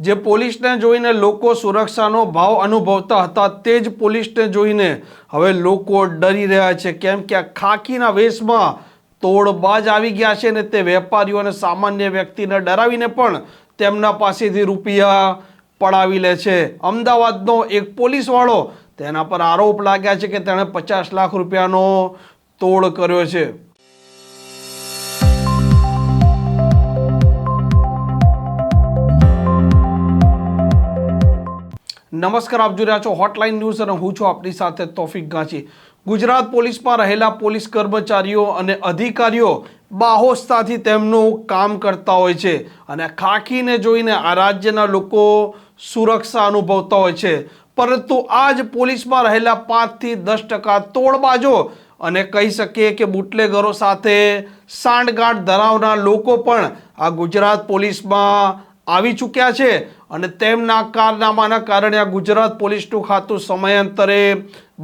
જે પોલીસને જોઈને લોકો સુરક્ષાનો ભાવ અનુભવતા હતા, તે જ પોલીસને જોઈને હવે લોકો ડરી રહ્યા છે. કેમ કે આ ખાકીના વેશમાં તોડબાજ આવી ગયા છે ને તે વેપારીઓ અને સામાન્ય વ્યક્તિને ડરાવીને પણ તેમના પાસેથી રૂપિયા પડાવી લે છે. અમદાવાદનો એક પોલીસવાળો તેના પર આરોપ લાગ્યા છે કે તેણે પચાસ લાખ રૂપિયાનો તોડ કર્યો છે. નમસ્કાર, આપ જોઈ રહ્યા છો હોટલાઇન ન્યૂઝ અને હું છું આપની સાથે તોફિક ગાંચી. ગુજરાત પોલીસમાં રહેલા પોલીસ કર્મચારીઓ અને અધિકારીઓ બાહોશતાથી તેમનું કામ કરતા હોય છે અને ખાખીને જોઈને આ રાજ્યના લોકો સુરક્ષા અનુભવતા હોય છે. પરંતુ આ જ પોલીસમાં રહેલા પાંચથી દસ ટકા તોડબાજો અને કહી શકીએ કે બુટલેગરો સાથે સાંઠગાંઠ ધરાવનાર લોકો પણ આ ગુજરાત પોલીસમાં આવી ચૂક્યા છે. અને તેમના કારનામાના કારણે આ ગુજરાત પોલીસનું ખાતું સમયાંતરે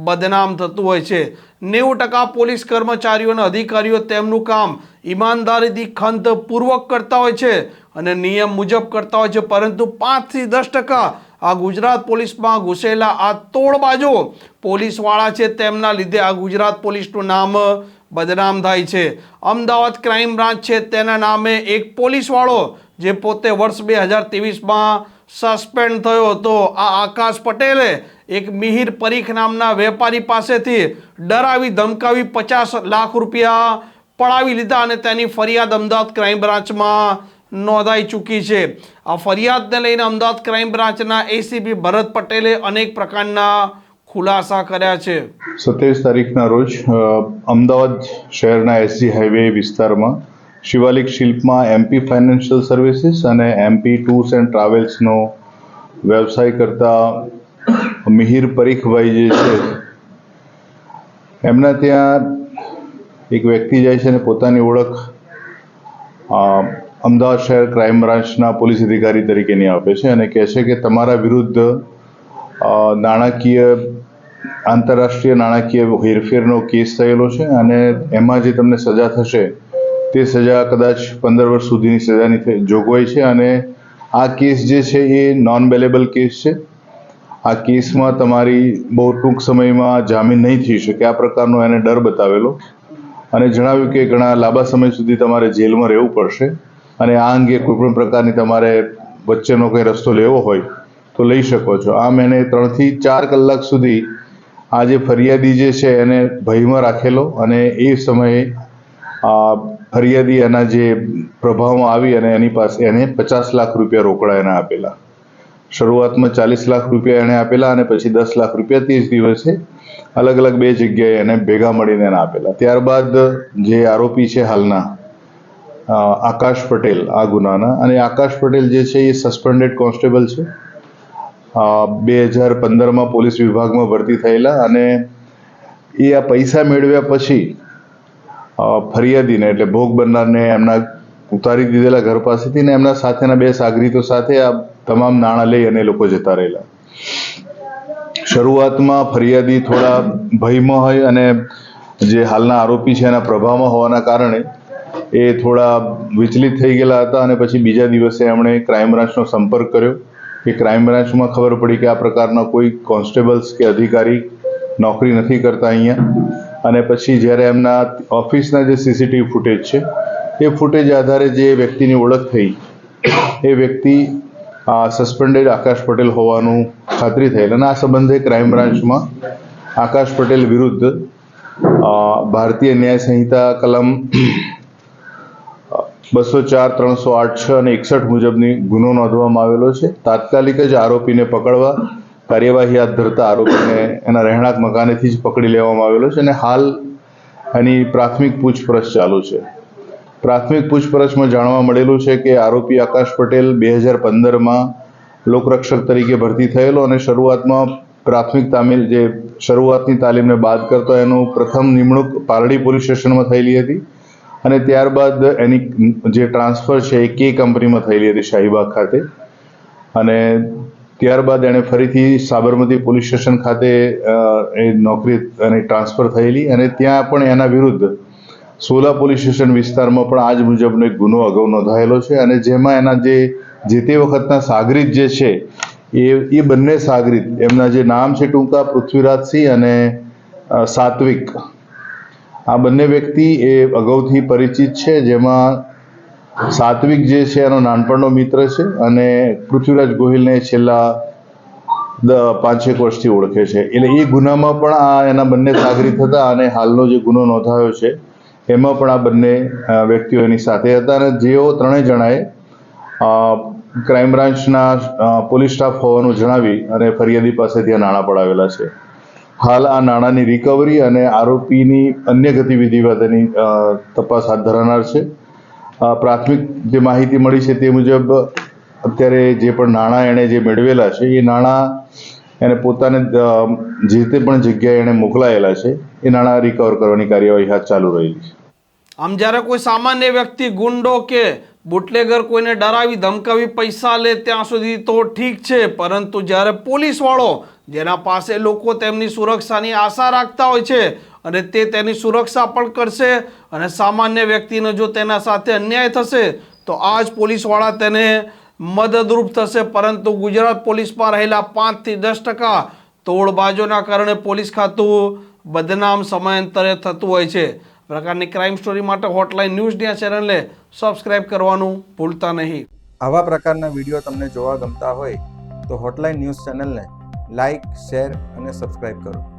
બદનામ થતું હોય છે. નેવું ટકા પોલીસ કર્મચારીઓ અને અધિકારીઓ તેમનું કામ ઈમાનદારીથી ખંતપૂર્વક કરતા હોય છે અને નિયમ મુજબ કરતા હોય છે, પરંતુ પાંચથી દસ ટકા આ ગુજરાત પોલીસમાં ઘૂસેલા આ તોડબાજો પોલીસવાળા છે, તેમના લીધે આ ગુજરાત પોલીસનું નામ બદનામ થાય છે. અમદાવાદ ક્રાઇમ બ્રાન્ચ છે, તેના નામે એક પોલીસવાળો, જે પોતે વર્ષ બે હજાર ત્રેવીસમાં સસ્પેન્ડ થયો હતો. આ આકાશ પટેલે એક મિહિર પરીખ નામના વેપારી પાસેથી ડરાવી ધમકાવી પચાસ લાખ રૂપિયા પડાવી લીધા અને તેની ફરિયાદ અમદાવાદ ક્રાઇમ બ્રાન્ચમાં નોંધાઈ ચૂકી છે. આ ફરિયાદને લઈને અમદાવાદ ક્રાઇમ બ્રાન્ચના એસીપી ભરત પટેલે અનેક પ્રકારના ખુલાસા કર્યા છે. સત્યાવીસ તારીખના રોજ અમદાવાદ શહેરના એસજી હાઈવે વિસ્તારમાં શિવાલિક શિલ્પમાં એમપી ફાઇનાન્શિયલ સર્વિસીસ અને એમપી ટૂર્સ એન્ડ ટ્રાવેલ્સનો વ્યવસાય કરતા મિહિર પરીખભાઈ જે છે, એમના ત્યાં એક વ્યક્તિ જાય છે અને પોતાની ઓળખ અમદાવાદ શહેર ક્રાઇમ બ્રાન્ચના પોલીસ અધિકારી તરીકેની આપે છે અને કહે છે કે તમારા વિરુદ્ધ નાણાકીય, આંતરરાષ્ટ્રીય નાણાકીય હેરફેરનો કેસ થયેલો છે અને એમાં જે તમને સજા થશે તે સજા કદાચ પંદર વર્ષ સુધીની સજાની જોગવાઈ છે અને આ કેસ જે છે એ નોન બેલેબલ કેસ છે. આ કેસમાં તમારી બહુ ટૂંક સમયમાં જામીન નહીં થઈ શકે. આ પ્રકારનો એને ડર બતાવેલો. અને જણાવ્યું કે ઘણા લાંબા સમય સુધી તમારે જેલમાં રહેવું પડશે અને આ અંગે કોઈપણ પ્રકારની તમારે વચ્ચેનો કોઈ રસ્તો લેવો હોય તો લઈ શકો છો. આમ એને ત્રણથી ચાર કલાક સુધી આ જે ફરિયાદી જે છે એને ભયમાં રાખેલો અને એ સમયે ફરિયાદી એના જે પ્રભાવમાં આવી અને એની પાસે એને પચાસ લાખ રૂપિયા રોકડા એને આપેલા. શરૂઆતમાં ચાલીસ લાખ રૂપિયા એણે આપેલા અને પછી દસ લાખ રૂપિયા તે જ દિવસે અલગ અલગ બે જગ્યાએ એને ભેગા મળીને એને આપેલા. ત્યારબાદ જે આરોપી છે હાલના આકાશ પટેલ, આ ગુનાના. અને આકાશ પટેલ જે છે એ સસ્પેન્ડેડ કોન્સ્ટેબલ છે. બે હજાર પંદરમાં પોલીસ વિભાગમાં ભરતી થયેલા અને એ આ પૈસા મેળવ્યા પછી ફરિયાદીને એટલે ભોગ બનનારને એમના ઉતારી દીધેલા ઘર પાસેથી ને એમના સાથેના બે સાગરીતો સાથે આ તમામ નાણાં લઈ અને લોકો જતા રહેલા. શરૂઆતમાં ફરિયાદી થોડા ભયમાં હોય અને જે હાલના આરોપી છે એના પ્રભાવમાં હોવાના કારણે એ થોડા વિચલિત થઈ ગયેલા હતા અને પછી બીજા દિવસે એમણે ક્રાઇમ બ્રાન્ચનો સંપર્ક કર્યો. કે ક્રાઇમ બ્રાન્ચમાં ખબર પડી કે આ પ્રકારના કોઈ કોન્સ્ટેબલ્સ કે અધિકારી નોકરી નથી કરતા અહીંયા. અને પછી જ્યારે એમના ઓફિસના જે સીસીટીવી ફૂટેજ છે, એ ફૂટેજ આધારે જે વ્યક્તિની ઓળખ થઈ, એ વ્યક્તિ સસ્પેન્ડેડ આકાશ પટેલ હોવાનું ખાતરી થયેલ અને આ સંબંધે ક્રાઇમ બ્રાન્ચમાં આકાશ પટેલ વિરુદ્ધ ભારતીય ન્યાય સંહિતા કલમ બસો ચાર, ત્રણસો આઠ, છ અને એકસઠ મુજબની ગુનો નોંધવામાં આવેલો છે. તાત્કાલિક જ આરોપીને પકડવા કાર્યવાહી હાથ ધરતા આરોપીને એના રહેણાંક મકાનેથી જ પકડી લેવામાં આવેલો છે અને હાલ એની પ્રાથમિક પૂછપરછ ચાલુ છે. પ્રાથમિક પૂછપરછમાં જાણવા મળેલું છે કે આરોપી આકાશ પટેલ બે હજાર પંદરમાં લોકરક્ષક તરીકે ભરતી થયેલો અને શરૂઆતમાં પ્રાથમિક તામિલ જે શરૂઆતની તાલીમને બાદ કરતો એનું પ્રથમ નિમણૂક પારડી પોલીસ સ્ટેશનમાં થયેલી હતી અને ત્યારબાદ એની જે ટ્રાન્સફર છે એ કે કંપનીમાં થયેલી હતી શાહીબાગ ખાતે. અને ત્યારબાદ એણે ફરીથી સાબરમતી પોલીસ સ્ટેશન ખાતે એ નોકરી અને ટ્રાન્સફર થયેલી અને ત્યાં પણ એના વિરુદ્ધ સોલા પોલીસ સ્ટેશન વિસ્તારમાં પણ આ જ મુજબનો એક ગુનો અગાઉ નોંધાયેલો છે અને જેમાં એના જે જે તે વખતના સાગરીત જે છે, એ એ બંને સાગરીત, એમના જે નામ છે ટૂંકા પૃથ્વીરાજસિંહ અને સાત્વિક, આ બંને વ્યક્તિ એ અગાઉથી પરિચિત છે જેમાં સાત્વિક જે છે એનો નાનપણનો મિત્ર છે અને પૃથ્વીરાજ ગોહિલને છેલ્લા પાંચેક વર્ષથી ઓળખે છે. એટલે એ ગુનામાં પણ આ એના બંને સાગરી હતા અને હાલનો જે ગુનો નોંધાયો છે, એમાં પણ આ બંને વ્યક્તિઓ એની સાથે હતા અને જેઓ ત્રણેય જણાએ ક્રાઇમ બ્રાન્ચના પોલીસ સ્ટાફ હોવાનું જણાવી અને ફરિયાદી પાસેથી આ નાણાં પડાવેલા છે. હાલ આ નાણાંની રિકવરી અને આરોપીની અન્ય ગતિવિધિ બાબતેની તપાસ હાથ ધરાનાર છે. પ્રાથમિક જે માહિતી મળી છે તે મુજબ, અત્યારે જે પણ નાણાં એણે જે મેળવેલા છે, એ નાણાં એને પોતાને જે તે પણ જગ્યાએ એણે મોકલાયેલા છે, એ નાણાં રિકવર કરવાની કાર્યવાહી હાથ ચાલુ રહેલી છે. આમ જ્યારે કોઈ સામાન્ય વ્યક્તિ ગુંડો કે બુટલેગર કોઈને ડરાવી, ધમકાવી, પૈસા લે ત્યાં સુધી તો ઠીક છે, પરંતુ જ્યારે પોલીસવાળો, જેના પાસે લોકો તેમની સુરક્ષાની આશા રાખતા હોય છે અને તે તેની સુરક્ષા પણ કરશે અને સામાન્ય વ્યક્તિને જો તેના સાથે અન્યાય થશે, તો આ જ પોલીસવાળા તેને મદદરૂપ થશે. પરંતુ ગુજરાત પોલીસમાં રહેલા પાંચથી દસ ટકા તોડબાજોના કારણે પોલીસ ખાતું બદનામ સમયાંતરે થતું હોય છે. પ્રકારની ક્રાઇમ સ્ટોરી માટે હોટલાઇન ન્યૂઝ આ ચેનલને સબસ્ક્રાઇબ કરવાનું ભૂલતા નહીં. આવા પ્રકારના વીડિયો તમને જોવા ગમતા હોય, તો હોટલાઇન ન્યૂઝ ચેનલને લાઇક શેર અને સબસ્ક્રાઇબ કરો.